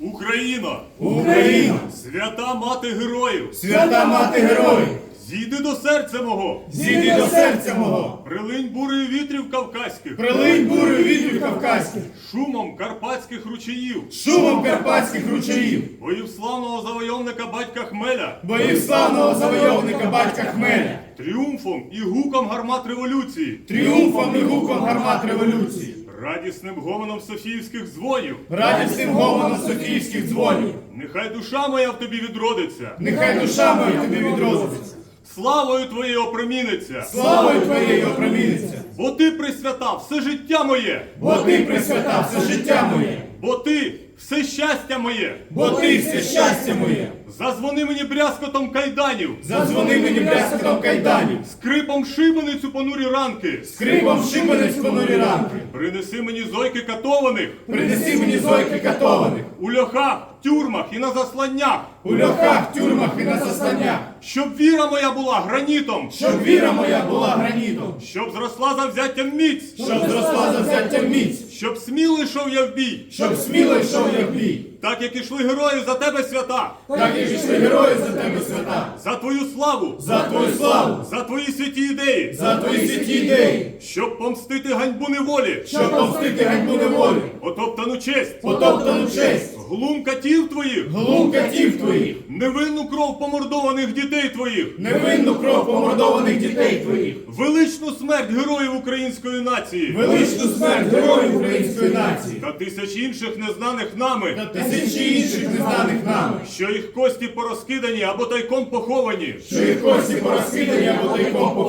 Україна, Україна, свята мати героїв, свята мати героїв, зійди до серця мого, зійди до серця мого, прилинь бурею вітрів кавказьких, прилинь бурею вітрів кавказьких, шумом карпатських ручаїв, шумом карпатських ручаїв, боїв славного завойовника батька Хмеля, боїв славного завойовника батька Хмеля, тріумфом і гуком гармат революції, тріумфом і гуком гармат революції, радісним гомоном софіївських дзвонів. радісним гомоном Софіївських дзвонів. Нехай душа моя в тобі відродиться, Нехай душа моя тобі відродиться, славою твоєю опроміниться, славою твоєю опроміниться, бо ти присвята все життя моє, бо ти присвята все життя моє, бо ти все щастя моє. бо ти все щастя моє. Зазвони мені брязкотом кайданів, Задзвони мені брязкотом кайданів, скрипом шибениць понурі ранки. скрипом шибанець понурі ранки. Принеси мені зойки катованих! Принеси мені зойки катованих, у льохах, тюрмах і на засланнях, у льохах, тюрмах і на засланнях, щоб віра моя була гранітом, щоб віра моя була гранітом, щоб зросла завзяттям міць, щоб зросла завзяття міць, щоб сміло йшов я в бій, щоб сміло йшов я в бій, так як ішли герої за тебе свята, так як ішли герої за тебе свята, за твою славу, за твою славу, за твої святі ідеї, за твої святі ідеї, щоб помстити ганьбу неволі, щоб помстити ганьбу неволі, потоптану честь, потоптану честь, глум катів твоїх, глум катів твоїх, невинну кров помордованих дітей твоїх, невинну кров помордованих дітей твоїх, величну смерть героїв української нації! Величну смерть героїв української нації! Та тисяч інших незнаних нами, та тисячі інших незнаних нами, що їх кості порозкидані або тайком поховані. що їх кості порозкидані або тайком поховані.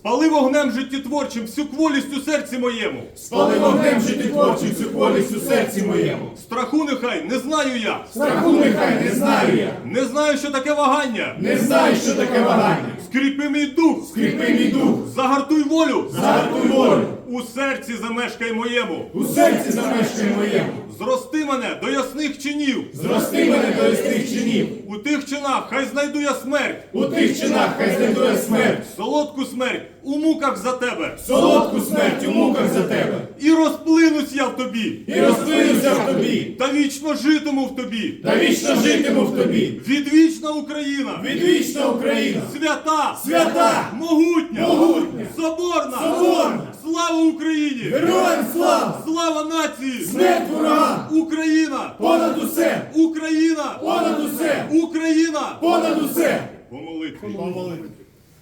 Спали вогнем життєтворчим всю кволість у серці моєму. Спали вогнем життєтворчим всю колість у серці моєму. Страху нехай не знаю я. Страху нехай не знаю я, Не знаю, що таке вагання. не знаю, що таке вагання. Скріпи мій дух, Скріпи мій дух, загартуй волю. загартуй волю, У серці замешкай моєму. у серці замешкай моєму. Мене до ясних чинів. Зрости мене до ясних чинів. У тих чинах хай знайду я смерть. У тих чинах хай знайду я смерть, Солодку смерть у муках за тебе. солодку смерть у муках за тебе. І розплинусь я в тобі. І розплинуся в тобі, Та вічно житиму в тобі. та вічно житиму в тобі. Відвічна Україна. Відвічна Україна, Свята! свята, Могутня! Могутня! Соборна! Соборна! Слава Україні! героям слава, Слава нації! смерть ворога! Україна! понад усе, Україна! понад усе, Україна! понад усе. Помолитві. Помолитві.